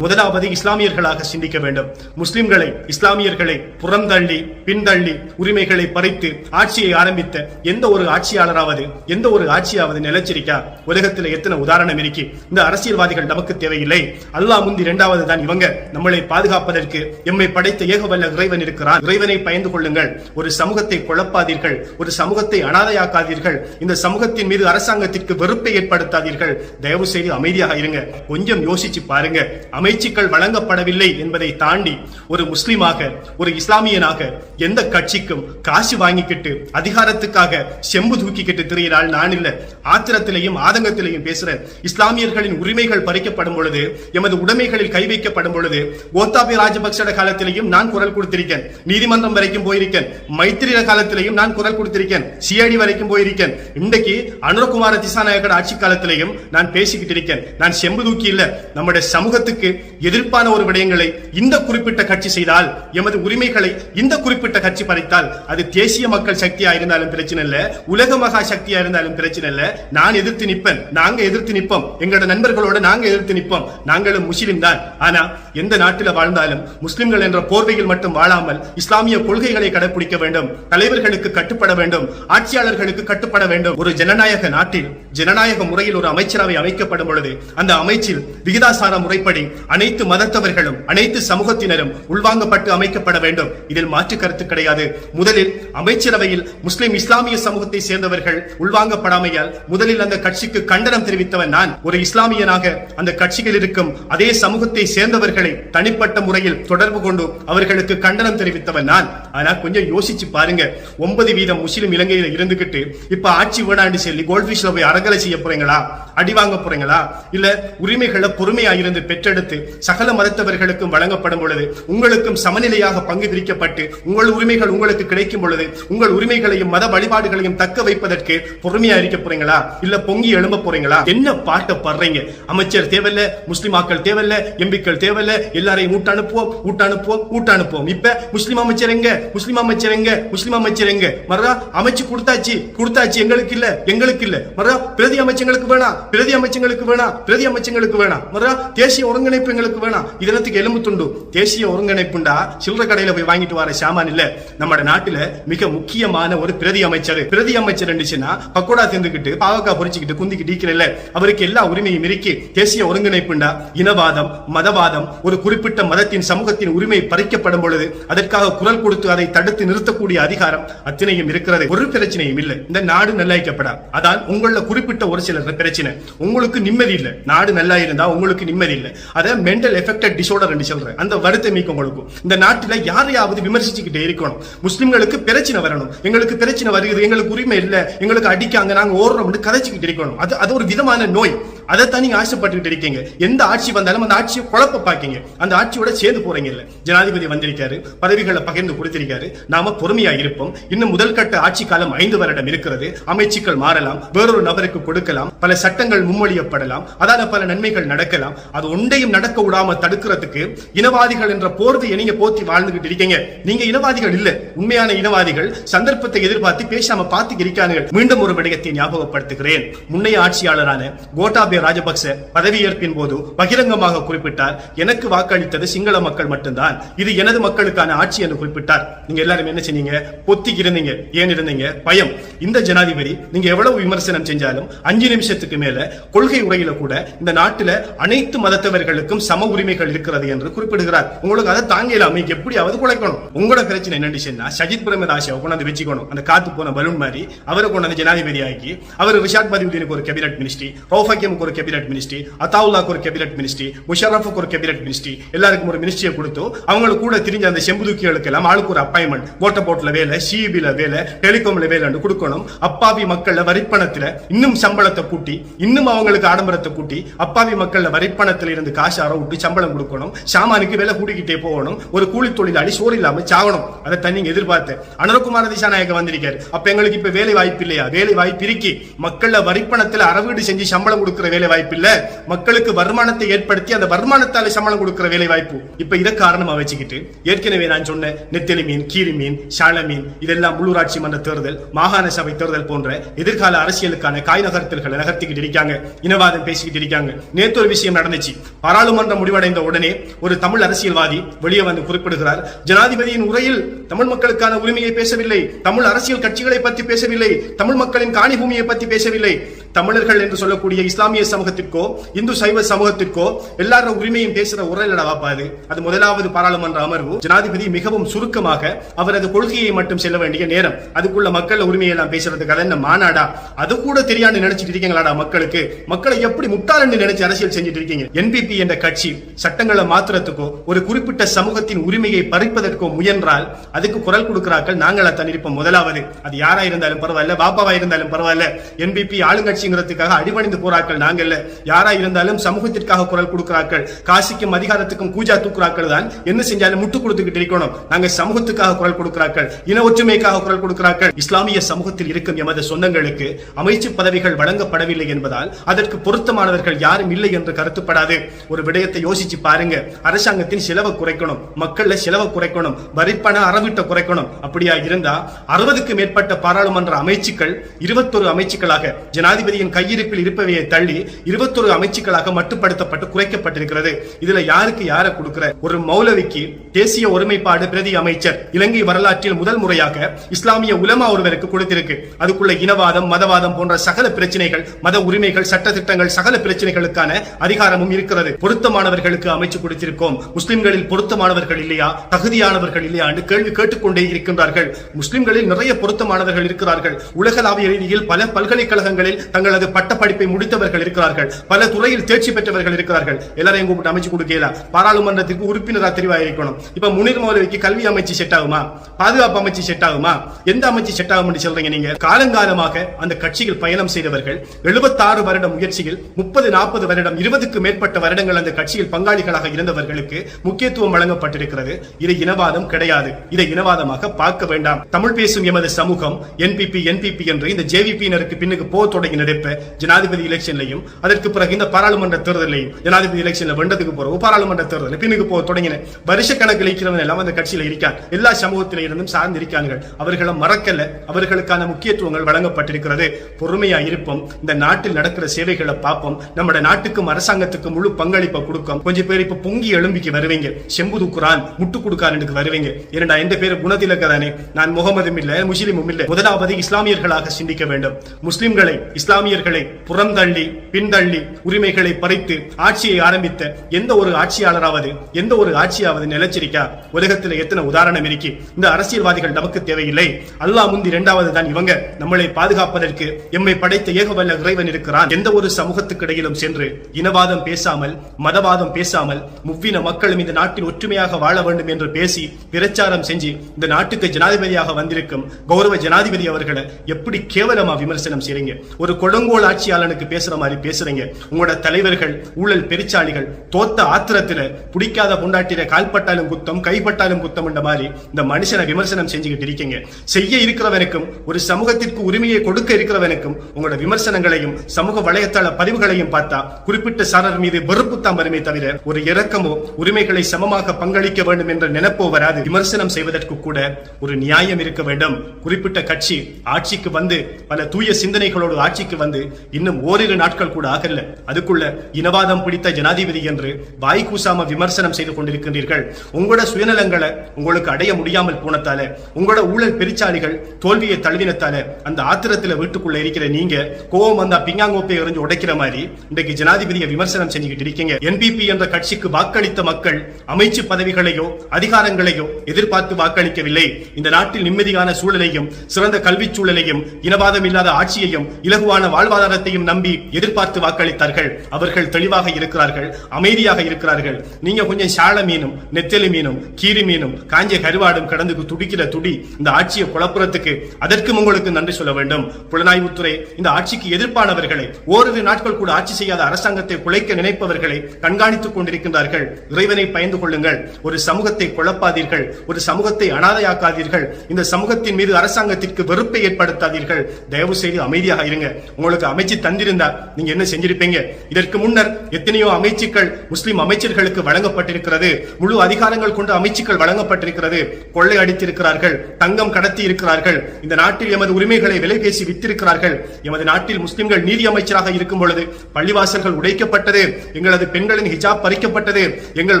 முதலாவது இஸ்லாமியர்களாக சிந்திக்க வேண்டும். முஸ்லிம்களை இஸ்லாமியர்களை புறந்தள்ளி பின்தள்ளி உரிமைகளை பறித்து ஆட்சியை ஆரம்பித்த எந்த ஒரு ஆட்சியாளராவது எந்த ஒரு ஆட்சியாவது நிலச்சிருக்கா? உலகத்தில் எத்தனை உதாரணம் இருக்கு? இந்த அரசியல்வாதிகள் நமக்கு தேவையில்லை. அல்லாஹ் முந்தி இரண்டாவது தான் இவங்க. நம்மளை பாதுகாப்பதற்கு எம்மை படைத்த ஏகவல்ல இறைவன் இருக்கிறான். இறைவனை பயந்து கொள்ளுங்கள். ஒரு சமூகத்தை குழப்பாதீர்கள். ஒரு சமூகத்தை அனாதையாக்காதீர்கள். இந்த சமூகத்தின் மீது அரசாங்கத்திற்கு வெறுப்பை ஏற்படுத்தாதீர்கள். தயவு செய்து அமைதியாக இருங்க. கொஞ்சம் யோசிச்சு பாருங்க. அமைச்சுக்கள் வழங்கப்படவில்லை என்பதை தாண்டி ஒரு முஸ்லிமாக ஒரு இஸ்லாமியனாக எந்த கட்சிக்கும் காசு வாங்கிக்கிட்டு அதிகாரத்துக்காக செம்பு தூக்கிக்கிட்டு திரியிறாள் நான் இல்ல. ஆத்திரத்திலையும் ஆதங்கத்திலையும் பேசுறேன் இஸ்லாமியர்களின் உரிமைகள் பறிக்கப்படும் பொழுது எமது உடைமைகளில் கை வைக்கப்படும் பொழுது கோத்தாபி ராஜபக்சட காலத்திலையும் நான் குரல் கொடுத்திருக்கேன். நீதிமன்றம் வரைக்கும் போயிருக்கேன். மைத்திரிய காலத்திலையும் நான் குரல் கொடுத்திருக்கேன். சிஐடி வரைக்கும் போயிருக்கேன். இன்றைக்கு அனுரகுமார திசாநாயகர் ஆட்சி காலத்திலையும் நான் பேசிக்கிட்டு இருக்கேன் நான் செம்பு தூக்கி இல்ல. நம்முடைய சமூகத்துக்கு எதிர்ப்பான ஒரு விடயங்களை இந்த குறிப்பிட்ட கட்சி செய்தால் எமது உரிமைகளை இந்த குறிப்பிட்ட கட்சி பறித்தால் அது தேசிய மக்கள் சக்தியா இருந்தாலும் பிரச்சனை இல்ல உலக மகா சக்தியா இருந்தாலும் பிரச்சனை இல்ல. நான் எதிர்த்து நிற்பேன். நாங்க எதிர்த்து நிற்போம். எங்களோட நண்பர்களோட நாங்க எதிர்த்து நிற்போம். நாங்களும் முஸ்லிம் தான். ஆனா எந்த நாட்டில் வாழ்ந்தாலும் முஸ்லிம்கள் என்ற போர்வையில் மட்டும் வாழாமல் இஸ்லாமிய கொள்கைகளை கடைபிடிக்க வேண்டும். தலைவர்களுக்கு கட்டுப்பட வேண்டும். ஆட்சியாளர்களுக்கு கட்டுப்பட வேண்டும். ஒரு ஜனநாயக நாட்டில் ஜனநாயக முறையில் ஒரு அமைச்சரவை அமைக்கப்படும் பொழுது அந்த அமைச்சில் விகிதாசார முறைப்படி அனைத்து மதத்தவர்களும் அனைத்து சமூகத்தினரும் உள்வாங்கப்பட்டு அமைக்கப்பட வேண்டும். இதில் மாற்று கருத்து கிடையாது. முதலில் அமைச்சரவையில் முஸ்லிம் இஸ்லாமிய சமூகத்தை சேர்ந்தவர்கள் உள்வாங்கப்படாமையால் முதலில் அந்த கட்சிக்கு கண்டனம் தெரிவித்தவன் நான். ஒரு இஸ்லாமியனாக அந்த கட்சியில் இருக்கும் அதே சமூகத்தை சேர்ந்தவர்களை தனிப்பட்ட முறையில் தொடர்பு கொண்டு அவர்களுக்கு கண்டனம் தெரிவித்தவன் நான். ஆனா கொஞ்சம் யோசிச்சு பாருங்க. ஒன்பது வீதம் முஸ்லிம் இலங்கையில இருந்துகிட்டு இப்ப ஆட்சி வேணாண்டு சொல்லி கோல்ட்ஃபிஷ்ல போய் அறகலை செய்ய போறீங்களா? அடி வாங்க போறீங்களா? இல்ல உரிமைகளை பொறுமையா இருந்து பெற்றெடுத்து சகல மதத்தவர்களுக்கும் வழங்கப்படும் பொழுது உங்களுக்கும் சமநிலையாக பங்கு பிரிக்கப்பட்டு உங்கள் உரிமைகள் உங்களுக்கு கிடைக்கும் பொழுது உங்கள் உரிமைகளையும் மத வழிபாடுகளையும் தக்க வைப்பதற்கு பொறுமையா இருக்க போறீங்களா? இல்ல பொங்கி எழும்ப போறீங்களா? என்ன பாட்ட படுறீங்க? அமைச்சர் தேவையில்ல முஸ்லிமாக்கள் தேவையில்ல எம்பிக்கள் தேவையில்ல எல்லாரையும் ஊட்டனுப்புவோம் ஊட்டனுப்புவோம் ஊட்டனுப்புவோம். இப்ப முஸ்லிம் அமைச்சர் எங்க? முஸ்லிம் அமைச்சர் எங்க? முஸ்லிம் அமைச்சர் எங்க? மறா அமைச்சு கொடுத்தாச்சு கொடுத்தாச்சு எங்களுக்கு இல்ல எங்களுக்கு இல்ல. மறா பிரதி அமைச்சங்களுக்கு வேணாம் பிரதி அமைச்சங்களுக்கு வேணாம் பிரதி அமைச்சங்களுக்கு வேணாம். மறா தேசிய ஒருங்கிணைப்பு எங்களுக்கு வேணாம். இதனத்துக்கு எலும்பு துண்டு தேசிய ஒருங்கிணைப்புண்டா? சில்லற கடையில போய் வாங்கிட்டு வர சாமான் இல்ல. நம்ம நாட்டுல மிக முக்கியமான ஒரு பிரதி அமைச்சர். பிரதி அமைச்சர் இருந்துச்சுன்னா பக்கோடா தின்னுக்கிட்டு பாவக்காய் பொரிச்சுக்கிட்டு குந்திக்கிட்டு இருக்கிறல்ல அவருக்கு எல்லா உரிமையும் இருக்கு. தேசிய ஒருங்கிணைப்புண்டா? இனவாதம் மதவாதம் ஒரு குறிப்பிட்ட மதத்தின் சமூகத்தின் உரிமை பறிக்கப்படும் பொழுது அதற்காக குரல் கொடுத்து அதை தடுத்து நிறுத்தக்கூடிய அதிகாரம் அத்தனையும் இருக்கிறது. ஒரு பிரச்சனையும் இல்லை. இந்த நாடு நல்லாய்க்கப்படா அதான் உங்கள குறிப்பிட்ட ஒரு சிலர் பிரச்சனை. உங்களுக்கு நிம்மதி இல்ல. நாடு நல்லா இருந்தா உங்களுக்கு நிம்மதி இல்லை. அதை மென்டல் எஃபெக்டட் டிசோர்டர் என்று சொல்றேன். அந்த வருத்தம் மீக்க உங்களுக்கு இந்த நாட்டில் யாரையாவது விமர்சிச்சுக்கிட்டே இருக்கணும். முஸ்லிம்களுக்கு பிரச்சனை வரணும். எங்களுக்கு பிரச்சனை வருகிறது எங்களுக்கு உரிமை இல்லை எங்களுக்கு அடிக்காங்க நாங்கள் ஓடுறோம்னு கதைச்சிக்கிட்டு இருக்கணும். அது அது ஒரு விதமான நோய். அதைத்தான் நீங்க ஆசைப்பட்டுக்கிட்டு இருக்கீங்க. எந்த ஆட்சி வந்தாலும் அந்த ஆட்சியை குழப்ப பாக்கீங்க அந்த ஆட்சியோட சேர்ந்து போறீங்க இல்ல. ஜனாதிபதி வந்திருக்காரு பதவிகளை பகிர்ந்து கொடுத்திருக்காரு. நாம பொறுமையா இருப்போம். இன்னும் முதல் கட்ட ஆட்சி காலம் ஐந்து வருடம் இருக்கிறது. அமைச்சுக்கள் மாறலாம் வேறொரு நபருக்கு கொடுக்கலாம் பல சட்டங்கள் முன்மொழியப்படலாம் அதால பல நன்மைகள் நடக்கலாம். அது ஒன்றையும் நட நடக்க விடாம தடுக்கிறதுக்கு இனவாதிகள் என்ற போர்வையை நீங்க போத்தி வாழ்ந்துகிட்டு இருக்கீங்க. நீங்க இனவாதிகள் இல்ல. உண்மையான இனவாதிகள் சந்தர்ப்பத்தை எதிர்பார்த்து பேசாம பார்த்து இருக்காங்க மீண்டும் ஒரு விடயத்தை ஞாபகப்படுத்துகிறேன். முன்னைய ஆட்சியாளரான கோட்டாபே ராஜபக்ச பதவியேற்பின் போது பகிரங்கமாக குறிப்பிட்டார் எனக்கு வாக்களித்தது சிங்கள மக்கள் மட்டும்தான். இது எனது மக்களுக்கான ஆட்சி என்று குறிப்பிட்டார். நீங்க எல்லாரும் என்ன செஞ்சீங்க பொத்தி இருந்தீங்க. ஏன் இருந்தீங்க? பயம். இந்த ஜனாதிபதி நீங்க எவ்வளவு விமர்சனம் செஞ்சாலும் அஞ்சு நிமிஷத்துக்கு மேல கொள்கை உரையில கூட இந்த நாட்டுல அனைத்து மதத்தவர்களுக்கும் சம உரிமைகள் இருக்கிறது என்று குறிப்பிடுகிறார். உங்களுக்கு அதை தாங்க தாங்கலாம எப்படியாவது குலைக்கணும். உங்களோட பிரச்சனை என்னன்னு சொன்னா சஜித் பிரேமதாசாவை கொண்டாந்து வச்சுக்கணும். அந்த காத்து போன பலூன் மாதிரி அவரை கொண்டாந்து ஜனாதிபதி ஆக்கி அவர் ரிஷாட் மதிவுதீனுக்கு ஒரு கேபினட் மினிஸ்ட்ரி ரௌஃபக்கியமுக்கு ஒரு கேபினட் மினிஸ்ட்ரி அத்தாவுல்லாக்கு ஒரு கேபினட் மினிஸ்ட்ரி முஷரஃபுக்கு ஒரு கேபினட் மினிஸ்ட்ரி எல்லாருக்கும் ஒரு மினிஸ்ட்ரியை கொடுத்து அவங்களுக்கு கூட தெரிஞ்ச அந்த செம்புதுக்கிகளுக்கு எல்லாம் ஆளுக்கு ஒரு அப்பாயின்மெண்ட் ஓட்ட போட்ல வேலை சிஇபில வேலை டெலிகாம்ல வேலைன்னு கொடுக்கணும். அப்பாவி மக்கள்ல வரிப்பணத்துல இன்னும் சம்பளத்தை கூட்டி இன்னும் அவங்களுக்கு ஆடம்பரத்தை கூட்டி அப்பாவி மக்கள்ல வரிப்பணத்துல இருந்து காசு அற விட்டு சம்பளம் கொடுக்கணும். சாமானுக்கு வேலை கூட்டிக்கிட்டே போகணும். ஒரு கூலி தொழிலாளி சோறு இல்லாம சாகணும். அதை தண்ணி தீர்பார்த்து அனுரகுமார திசாநாயக வந்திருக்காரு. அப்ப எங்களுக்கு இப்ப வேலை வாய்ப்பு இல்லையா? வேலை வாய்ப்பு இருக்கி. மக்கள வரிப்பணத்தில் அறவீடு செஞ்சு சம்பளம் கொடுக்கிற வேலை வாய்ப்பு இல்ல. மக்களுக்கு வருமானத்தை ஏற்படுத்தி அந்த வருமானத்தால சம்பளம் கொடுக்கிற வேலை வாய்ப்பு. இப்ப இதை காரணமா வச்சுக்கிட்டு ஏற்கனவே நான் சொன்ன நெத்தலி மீன் கீரி மீன் சால மீன் இதெல்லாம் உள்ளூராட்சி மன்ற தேர்தல் மாகாண சபை தேர்தல் போன்ற எதிர்கால அரசியலுக்கான காய் நகர்த்தல்களை நகர்த்திக்கிட்டு இருக்காங்க. இனவாதம் பேசிக்கிட்டு இருக்காங்க. நேற்று ஒரு விஷயம் நடந்துச்சு. நாடாளுமன்றம் முடிவடைந்த உடனே ஒரு தமிழ் அரசியல்வாதி வெளியே வந்து குறிப்பிடுகிறார். ஜனாதிபதியின் உரையில் தமிழ் மக்களுக்கான உரிமையை பேசவில்லை தமிழ் அரசியல் கட்சிகளை பற்றி பேசவில்லை தமிழ் மக்களின் காணி பூமியை பற்றி பேசவில்லை. தமிழர்கள் என்று சொல்லக்கூடிய இஸ்லாமிய சமூகத்திற்கோ இந்து சைவ சமூகத்திற்கோ எல்லாரும் உரிமையும் பேசுற உரையிலடா வாப்பா அது. அது முதலாவது பாராளுமன்ற அமர்வு. ஜனாதிபதி மிகவும் சுருக்கமாக அவரது கொள்கையை மட்டும் செல்ல வேண்டிய நேரம். அதுக்குள்ள மக்கள் உரிமையை எல்லாம் பேசுறதுக்கு அது என்ன மாநாடா அது கூட தெரியாண்டு நினைச்சிட்டு இருக்கீங்களாடா மக்களுக்கு? மக்களை எப்படி முட்டாளன்னு நினைச்சு அரசியல் செஞ்சுட்டு இருக்கீங்க? என்பிபி என்ற கட்சி சட்டங்களை மாத்துறதுக்கோ ஒரு குறிப்பிட்ட சமூகத்தின் உரிமையை பறிப்பதற்கோ முயன்றால் அதுக்கு குரல் கொடுக்கிறார்கள். நாங்கள் அத்தான் இருப்போம். முதலாவது அது யாரா இருந்தாலும் பரவாயில்ல பாப்பாவா இருந்தாலும் பரவாயில்ல. என்பிபி ஆளுங்கட்சி ஆளுங்கட்சிங்கிறதுக்காக அடிபணிந்து போறார்கள். நாங்கள் யாரா இருந்தாலும் சமூகத்திற்காக குரல் கொடுக்கிறார்கள். காசிக்கும் அதிகாரத்துக்கும் கூஜா தூக்குறாக்கள் தான். என்ன செஞ்சாலும் முட்டு கொடுத்துக்கிட்டு இருக்கணும். நாங்கள் சமூகத்துக்காக குரல் கொடுக்கிறார்கள். இன ஒற்றுமைக்காக குரல் கொடுக்கிறார்கள். இஸ்லாமிய சமூகத்தில் இருக்கும் எமது சொந்தங்களுக்கு அமைச்சு பதவிகள் வழங்கப்படவில்லை என்பதால் அதற்கு பொருத்தமானவர்கள் யாரும் இல்லை என்று கருத்துப்படாது. ஒரு விடயத்தை யோசிச்சு பாருங்க. அரசாங்கத்தின் செலவை குறைக்கணும். மக்கள்ல செலவை குறைக்கணும். வரிப்பண அறவிட்ட குறைக்கணும். அப்படியா இருந்தா அறுபதுக்கு மேற்பட்ட பாராளுமன்ற அமைச்சுக்கள் இருபத்தொரு அமைச்சுக்களாக ஜனாதிபதி ஜனாதிபதியின் கையிருப்பில் இருப்பவையை தள்ளி இருபத்தொரு அமைச்சுக்களாக மட்டுப்படுத்தப்பட்டு குறைக்கப்பட்டிருக்கிறது. இதுல யாருக்கு யாரை கொடுக்கிற? ஒரு மௌலவிக்கு தேசிய ஒருமைப்பாடு பிரதி அமைச்சர் இலங்கை வரலாற்றில் முதல் முறையாக இஸ்லாமிய உலமா ஒருவருக்கு கொடுத்திருக்கு. அதுக்குள்ள இனவாதம் மதவாதம் போன்ற சகல பிரச்சனைகள் மத உரிமைகள் சட்ட திட்டங்கள் சகல பிரச்சனைகளுக்கான அதிகாரமும் இருக்கிறது. பொருத்தமானவர்களுக்கு அமைச்சு கொடுத்திருக்கோம். முஸ்லிம்களில் பொருத்தமானவர்கள் இல்லையா? தகுதியானவர்கள் இல்லையா என்று கேள்வி கேட்டுக்கொண்டே இருக்கின்றார்கள். முஸ்லிம்களில் நிறைய பொருத்தமானவர்கள் இருக்கிறார்கள். உலகளாவிய ரீதியில் பல பல்கலைக்கழகங்களில் தங்களது பட்ட படிப்பை முடித்தவர்கள் இருக்கிறார்கள். பல துறையில் தேர்ச்சி பெற்றவர்கள் இருக்கிறார்கள். எல்லாரையும் கூப்பிட்டு அமைச்சு கொடுக்கல. பாராளுமன்றத்திற்கு உறுப்பினரா தெரிவாயிருக்கணும் இப்ப முனிர் மௌலவிக்கு கல்வி அமைச்சு செட் ஆகுமா? பாதுகாப்பு அமைச்சு செட் ஆகுமா? எந்த அமைச்சு செட் ஆகும் சொல்றீங்க நீங்க? காலங்காலமாக அந்த கட்சியில் பயணம் செய்தவர்கள் 76 வருட முயற்சியில் முப்பது நாற்பது வருடம் இருபதுக்கு மேற்பட்ட வருடங்கள் அந்த கட்சியில் பங்காளிகளாக இருந்தவர்களுக்கு முக்கியத்துவம் வழங்கப்பட்டிருக்கிறது. இது இனவாதம் கிடையாது. இதை இனவாதமாக பார்க்க வேண்டாம். தமிழ் பேசும் எமது சமூகம் என்பிபி என்பிபி என்று இந்த ஜேவிபியினருக்கு பின்னுக்கு போக தொடங்கினர் நடப்ப ஜனாதிபதி எலெக்ஷன்லையும் அதற்கு பிறகு இந்த பாராளுமன்ற தேர்தலையும் ஜனாதிபதி எலெக்ஷன்ல வென்றதுக்கு பிறகு பாராளுமன்ற தேர்தல் பின்னுக்கு போக தொடங்கின வருஷ கணக்கில் இருக்கிறவன் எல்லாம் அந்த கட்சியில இருக்கான் எல்லா சமூகத்தில இருந்தும் சார்ந்து இருக்கார்கள் அவர்களை மறக்கல. அவர்களுக்கான முக்கியத்துவங்கள் வழங்கப்பட்டிருக்கிறது. பொறுமையா இருப்போம். இந்த நாட்டில் நடக்கிற சேவைகளை பார்ப்போம். நம்ம நாட்டுக்கும் அரசாங்கத்துக்கும் முழு பங்களிப்பை கொடுக்கும். கொஞ்சம் பேர் இப்ப பொங்கி எலும்பிக்கு வருவீங்க. செம்புது குரான் முட்டு கொடுக்காரனுக்கு வருவீங்க. ஏன்னா எந்த பேர் குணத்திலக்க தானே நான் முகமதும் இல்ல முஸ்லீமும் இல்ல. முதலாவது இஸ்லாமியர்களாக சிந்திக்க வேண்டும். முஸ்லிம்களை இஸ்லாம் இஸ்லாமியர்களை புறந்தள்ளி பின்தள்ளி உரிமைகளை பறித்து ஆட்சியை ஆரம்பித்த எந்த ஒரு ஆட்சியாளராவது எந்த ஒரு ஆட்சியாவது நிலச்சிருக்கா? உலகத்தில் எத்தனை உதாரணம் இருக்கு? இந்த அரசியல்வாதிகள் நமக்கு தேவையில்லை. அல்லாஹ் முந்தி இரண்டாவது தான் இவங்க. நம்மளை பாதுகாப்பதற்கு எம்மை படைத்த ஏகவல்ல இறைவன் இருக்கிறான். எந்த ஒரு சமூகத்துக்கு இடையிலும் சென்று இனவாதம் பேசாமல் மதவாதம் பேசாமல் முவ்வின மக்களும் இந்த நாட்டில் ஒற்றுமையாக வாழ வேண்டும் என்று பேசி பிரச்சாரம் செஞ்சு இந்த நாட்டுக்கு ஜனாதிபதியாக வந்திருக்கும் கௌரவ ஜனாதிபதி அவர்களை எப்படி கேவலமா விமர்சனம் செய்றீங்க? ஒரு கொடுங்கோல் ஆட்சியாளனுக்கு பேசுற மாதிரி பேசுறீங்க. உங்களோட தலைவர்கள் ஊழல் பெருச்சாளிகள் தோத்த ஆத்திரத்துல பிடிக்காத பொண்டாட்டியில கால்பட்டாலும் குத்தம் கைப்பட்டாலும் குத்தம் என்ற மாதிரி இந்த மனுஷனை விமர்சனம் செஞ்சுக்கிட்டு இருக்கீங்க. செய்ய இருக்கிறவனுக்கும் ஒரு சமூகத்திற்கு உரிமையை கொடுக்க இருக்கிறவனுக்கும் உங்களோட விமர்சனங்களையும் சமூக வலைத்தள பதிவுகளையும் பார்த்தா குறிப்பிட்ட சாரர் மீது வெறுப்பு தான் வருமே தவிர ஒரு இறக்கமோ உரிமைகளை சமமாக பங்களிக்க வேண்டும் என்ற நினைப்போ வராது. விமர்சனம் செய்வதற்கு கூட ஒரு நியாயம் இருக்க வேண்டும். குறிப்பிட்ட கட்சி ஆட்சிக்கு வந்து பல தூய சிந்தனைகளோடு ஆட்சிக்கு வந்து இன்னும் ஓரிரு நாட்கள் கூட ஆகல. அதுக்குள்ள இனவாதம் பிடித்த ஜனாதிபதி என்று வாய் கூசாம விமர்சனம் செய்து கொண்டிருக்கின்றீர்கள். உங்களோட சுயநலங்களை உங்களுக்கு அடைய முடியாமல் போனத்தால உங்களோட ஊழல் பெருச்சாளிகள் தோல்வியை தழுவினத்தால அந்த ஆத்திரத்துல வீட்டுக்குள்ள இருக்கிற நீங்க கோவம் வந்தா பிங்காங்கோப்பை எறிஞ்சு உடைக்கிற மாதிரி இன்றைக்கு ஜனாதிபதியை விமர்சனம் செஞ்சுக்கிட்டு இருக்கீங்க. என்பிபி என்ற கட்சிக்கு வாக்களித்த மக்கள் அமைச்சு பதவிகளையோ அதிகாரங்களையோ எதிர்பார்த்து வாக்களிக்கவில்லை. இந்த நாட்டில் நிம்மதியான சூழலையும் சிறந்த கல்வி சூழலையும் இனவாதம் இல்லாத ஆட்சியையும் இலகுவான வாழ்வாதாரத்தையும் நம்பி எதிர்பார்த்து வாக்களித்தார்கள். அவர்கள் தெளிவாக இருக்கிறார்கள் அமைதியாக இருக்கிறார்கள். நீங்க கொஞ்சம் சால மீனும் நெத்தலி மீனும் கீரி மீனும் காஞ்ச கருவாடும் கடந்து துடிக்கிற துடி இந்த ஆட்சியை குழப்புறதுக்கு அதற்கும் உங்களுக்கு நன்றி சொல்ல வேண்டும். புலனாய்வுத்துறை இந்த ஆட்சிக்கு எதிர்ப்பானவர்களை ஓரிரு நாட்கள் கூட ஆட்சி செய்யாத அரசாங்கத்தை குலைக்க நினைப்பவர்களை கண்காணித்துக் கொண்டிருக்கின்றார்கள். இறைவனை பயந்து கொள்ளுங்கள். ஒரு சமூகத்தை குழப்பாதீர்கள். ஒரு சமூகத்தை அனாதையாக்காதீர்கள். இந்த சமூகத்தின் மீது அரசாங்கத்திற்கு வெறுப்பை ஏற்படுத்தாதீர்கள். தயவு செய்து அமைதியாக இருங்க. உங்களுக்கு அமைச்சு தந்திருந்தா நீங்க என்ன செஞ்சிருப்பீங்க? இதற்கு முன்னர் எத்தனையோ அமைச்சுக்கள் முஸ்லிம் அமைச்சர்களுக்கு வழங்கப்பட்டிருக்கிறது. முழு அதிகாரங்கள் கொண்டு அமைச்சுக்கள் வழங்கப்பட்டிருக்கிறது. கொள்ளை அடித்திருக்கிறார்கள் தங்கம் கடத்தி இருக்கிறார்கள் இந்த நாட்டில் எமது உரிமைகளை விலை பேசி வித்திருக்கிறார்கள். எமது நாட்டில் முஸ்லிம்கள் நீதி அமைச்சராக இருக்கும் பொழுது பள்ளிவாசல்கள் உடைக்கப்பட்டது எங்களது பெண்களின் ஹிஜாப் பறிக்கப்பட்டது எங்கள்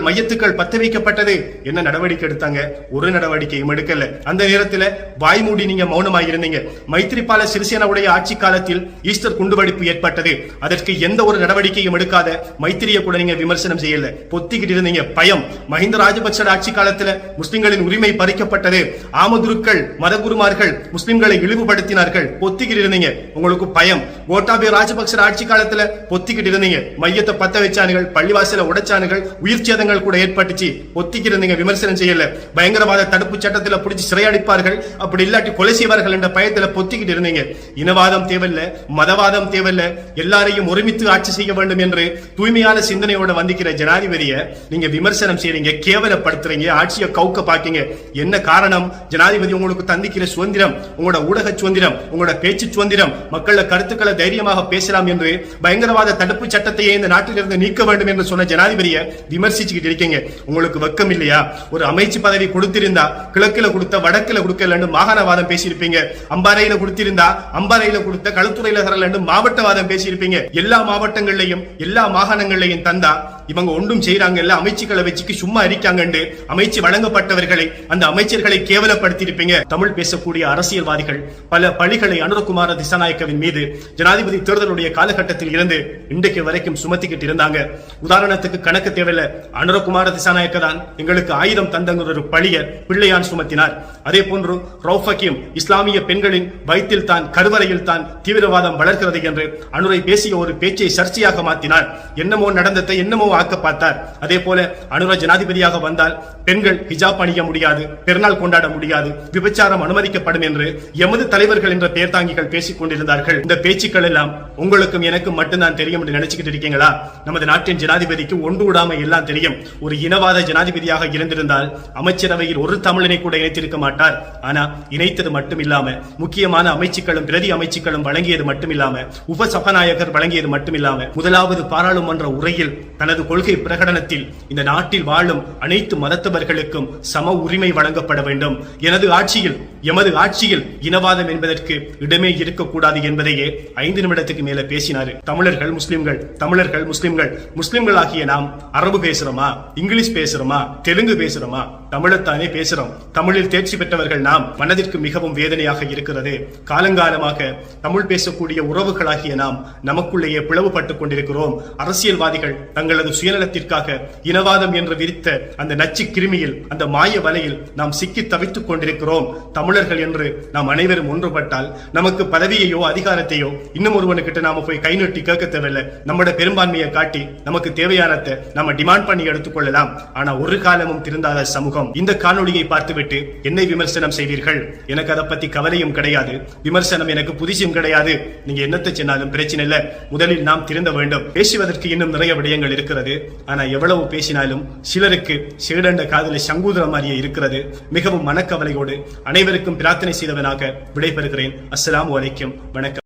மையத்துக்கள் பத்த வைக்கப்பட்டது. என்ன நடவடிக்கை எடுத்தாங்க? ஒரு நடவடிக்கையும் எடுக்கல. அந்த நேரத்தில் வாய்மூடி நீங்க மௌனமாக இருந்தீங்க மைத்திரிபால சிறிசேனாவுடைய ஆட்சி காலத்தில் ஈஸ்டர் குண்டுவெடிப்பு ஏற்பட்டது. அதற்கு எந்த ஒரு நடவடிக்கையும் எடுக்காத மைத்திரியை கூட நீங்க விமர்சனம் செய்யல. பொத்திக்கிட்டு இருந்தீங்க. பயம். மஹிந்த ராஜபக்ச ஆட்சி காலத்துல முஸ்லிம்களின் உரிமை பறிக்கப்பட்டது. ஆமதுருக்கள் மதகுருமார்கள் முஸ்லிம்களை இழிவுபடுத்தினார்கள். பொத்திக்கிட்டு இருந்தீங்க. உங்களுக்கு பயம். கோட்டாபே ராஜபக்ச ஆட்சி காலத்துல பொத்திக்கிட்டு இருந்தீங்க. மையத்தை பத்த வச்சானுகள் பள்ளிவாசல உடைச்சானுகள் உயிர் சேதங்கள் கூட ஏற்பட்டுச்சு. பொத்திக்கிட்டு இருந்தீங்க. விமர்சனம் செய்யல. பயங்கரவாத தடுப்பு சட்டத்துல பிடிச்சி சிறையடிப்பார்கள். அப்படி இல்லாட்டி கொலை செய்வார்கள் என்ற பயத்துல பொத்திக்கிட்டு இருந்தீங்க. இனவாதம் தேவையில்ல. மதவாதம் தேவையில்ல எல்லாரையும் ஒருமித்து ஆட்சி செய்ய வேண்டும் என்று தூய்மையான சிந்தனையோட வந்திக்கிற ஜனாதிபதிய நீங்க விமர்சனம் செய்றீங்க கேவலப்படுத்துறீங்க ஆட்சியை கவுக்க பாக்கீங்க என்ன காரணம்? ஜனாதிபதி உங்களுக்கு தந்திக்கிற சுதந்திரம் உங்களோட ஊடக சுதந்திரம் உங்களோட பேச்சு சுதந்திரம் மக்கள கருத்துக்களை தைரியமாக பேசலாம் என்று பயங்கரவாத தடுப்பு சட்டத்தையே இந்த நாட்டிலிருந்து நீக்க வேண்டும் என்று சொன்ன ஜனாதிபதியை விமர்சிச்சுக்கிட்டு இருக்கீங்க. உங்களுக்கு வெக்கம் இல்லையா? ஒரு அமைச்சு பதவி கொடுத்திருந்தா கிழக்குல கொடுத்த வடக்குல கொடுக்கலன்னு மாகாணவாதம் பேசியிருப்பீங்க. அம்பாறையில கொடுத்திருந்தா அம்பாறையில கொடுத்த களுத்துறையில தரலன்னு மாவட்டவாதம் பேசியிருப்பீங்க. எல்லா மாவட்டங்கள்லையும் எல்லா மாகாணங்கள்லையும் தந்தா இவங்க ஒன்றும் செய்யறாங்க இல்ல அமைச்சுக்களை வச்சுக்கு சும்மா இருக்காங்கன்னு அமைச்சு வழங்கப்பட்டவர்களை அந்த அமைச்சர்களை கேவலப்படுத்தி இருப்பீங்க தமிழ் பேசக்கூடிய அரசியல்வாதிகள் பல பழிகளை அனுரகுமார திசாநாயக்கவின் மீது ஜனாதிபதி தேர்தலுடைய காலகட்டத்தில் இருந்து இன்றைக்கு வரைக்கும் சுமத்திக்கிட்டு இருந்தாங்க. உதாரணத்துக்கு கணக்கு தேவையில்ல. அனுரகுமார திசாநாயக்க தான் எங்களுக்கு ஆயுதம் தந்தங்கிற ஒரு பழிய பிள்ளையான் சுமத்தினார். அதே போன்று ரௌஃபக்கியும் இஸ்லாமிய பெண்களின் வயிற்றில் தான் கருவறையில் தான் தீவிரவாத விவாதம் வளர்க்கிறது என்று அனுரை பேசிய ஒரு பேச்சை சர்ச்சையாக மாற்றினார் என்னமோ நடந்ததை என்னமோ ஆக்க பார்த்தார். அதே போல அனுர ஜனாதிபதியாக வந்தால் பெண்கள் ஹிஜாப் அணிய முடியாது பெருநாள் கொண்டாட முடியாது விபச்சாரம் அனுமதிக்கப்படும் என்று எமது தலைவர்கள் என்ற பெயர் தாங்கிகள் பேசிக் கொண்டிருந்தார்கள். இந்த பேச்சுக்கள் எல்லாம் உங்களுக்கும் எனக்கும் மட்டும்தான் தெரியும் என்று நினைச்சுக்கிட்டு இருக்கீங்களா? நமது நாட்டின் ஜனாதிபதிக்கு ஒன்று விடாம எல்லாம் தெரியும். ஒரு இனவாத ஜனாதிபதியாக இருந்திருந்தால் அமைச்சரவையில் ஒரு தமிழனை கூட இணைத்திருக்க மாட்டார். ஆனா இணைத்தது மட்டும் இல்லாம முக்கியமான அமைச்சுக்களும் பிரதி அமைச்சுக்களும் வழங்கியது மட்டும் மட்டுமில்லாம உப சபாநாயகர் வழங்கியது மட்டுமில்லாம முதலாவது பாராளுமன்ற உரையில் தனது கொள்கை பிரகடனத்தில் இந்த நாட்டில் வாழும் அனைத்து மதத்தவர்களுக்கும் சம உரிமை வழங்கப்பட வேண்டும். எனது ஆட்சியில் எமது ஆட்சியில் இனவாதம் என்பதற்கு இடமே இருக்கக்கூடாது என்பதையே ஐந்து நிமிடத்துக்கு மேல பேசினாரு. தமிழர்கள் முஸ்லிம்கள் தமிழர்கள் முஸ்லிம்கள். முஸ்லிம்கள் ஆகிய நாம் அரபு பேசுறோமா? இங்கிலீஷ் பேசுறோமா? தெலுங்கு பேசுறோமா? தமிழத்தானே பேசுறோம். தமிழில் தேர்ச்சி பெற்றவர்கள் நாம் மனதிற்கு மிகவும் வேதனையாக இருக்கிறது. காலங்காலமாக தமிழ் பேசக்கூடிய உறவுகளாகிய நாம் நமக்குள்ளேயே பிளவுபட்டுக் கொண்டிருக்கிறோம். அரசியல்வாதிகள் தங்களது சுயநலத்திற்காக இனவாதம் என்று விரித்த அந்த நச்சு கிருமியில் அந்த மாய வலையில் நாம் சிக்கி தவித்துக் கொண்டிருக்கிறோம். தமிழர்கள் என்று நாம் அனைவரும் ஒன்றுபட்டால் நமக்கு பதவியையோ அதிகாரத்தையோ இன்னும் ஒருவனுக்கிட்ட நாம போய் கை நீட்டி கேட்க தேவையில்லை. நம்மட பெரும்பான்மையை காட்டி நமக்கு தேவையானதை நம்ம டிமாண்ட் பண்ணி எடுத்துக்கொள்ளலாம் ஆனா ஒரு காலமும் திருந்தாத சமூகம் இந்த காணொளியை பார்த்துவிட்டு என்னை விமர்சனம் செய்வீர்கள்? எனக்கு அதை பத்தி கவலையும் கிடையாது. விமர்சனம் எனக்கு புதிசும் கிடையாது. நீங்க என்னத்தை சொன்னாலும் பிரச்சனை இல்லை. முதலில் நாம் திருந்த வேண்டும். பேசுவதற்கு இன்னும் நிறைய விடயங்கள் இருக்கிறது. ஆனா எவ்வளவு பேசினாலும் சிலருக்கு சீடண்ட காதல சங்கூதர மாதிரியே இருக்கிறது. மிகவும் மனக்கவலையோடு அனைவருக்கும் பிரார்த்தனை செய்தவனாக விடைபெறுகிறேன். அஸ்லாம் வலைக்கும் வணக்கம்.